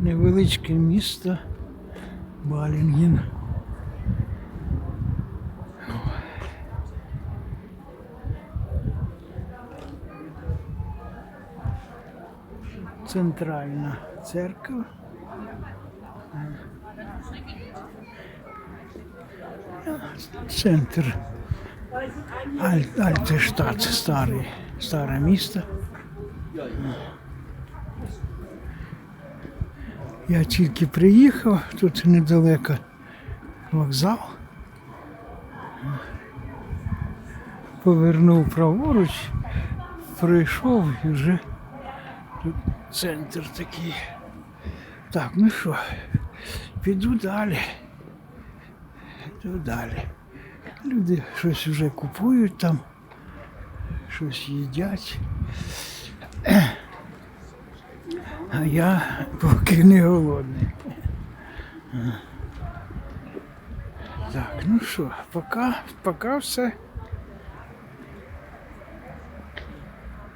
Невеличке місто Балінгін. Центральна церква. Центр Аль, Альтештадт, старий, старе місто. Я тільки приїхав, тут недалеко вокзал. Повернув праворуч, прийшов і вже тут центр такий. Так, ну що, піду далі. Піду далі. Люди щось вже купують там, щось їдять. А я поки не голодний. Так, ну що, пока, пока все.